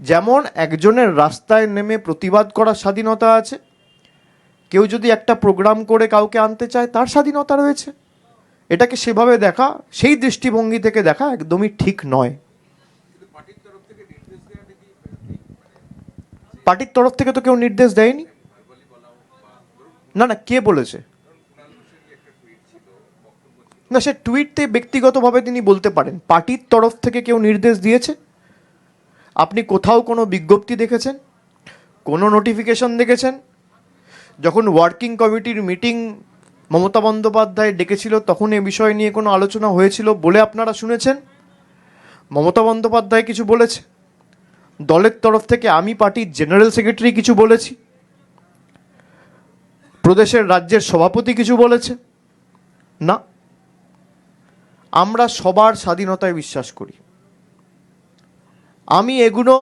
যেমন একজনের রাস্তায় নেমে প্রতিবাদ করার স্বাধীনতা আছে, কেউ যদি একটা প্রোগ্রাম করে কাউকে আনতে চায়, তার স্বাধীনতা রয়েছে। এটাকে সেভাবে দেখা, সেই দৃষ্টিভঙ্গি থেকে দেখা একদমই ঠিক নয়। পার্টির তরফ থেকে তো কেউ নির্দেশ দেয়নি। না না, কে বলেছে? না, সে টুইটতে ব্যক্তিগতভাবে তিনি বলতে পারেন, পার্টির তরফ থেকে কেউ নির্দেশ দিয়েছে? আপনি কোথাও কোনো বিজ্ঞপ্তি দেখেছেন? কোনো নোটিফিকেশন দেখেছেন? যখন ওয়ার্কিং কমিটির মিটিং মমতা বন্দ্যোপাধ্যায় ডেকেছিল, তখন এ বিষয় নিয়ে কোনো আলোচনা হয়েছিল বলে আপনারা শুনেছেন? মমতা বন্দ্যোপাধ্যায় কিছু বলেছে? দলের তরফ থেকে আমি পার্টির জেনারেল সেক্রেটারি কিছু বলেছি? প্রদেশের রাজ্যের সভাপতি কিছু বলেছে? না। আমরা সবার স্বাধীনতায় বিশ্বাস করি। আমি এগুলো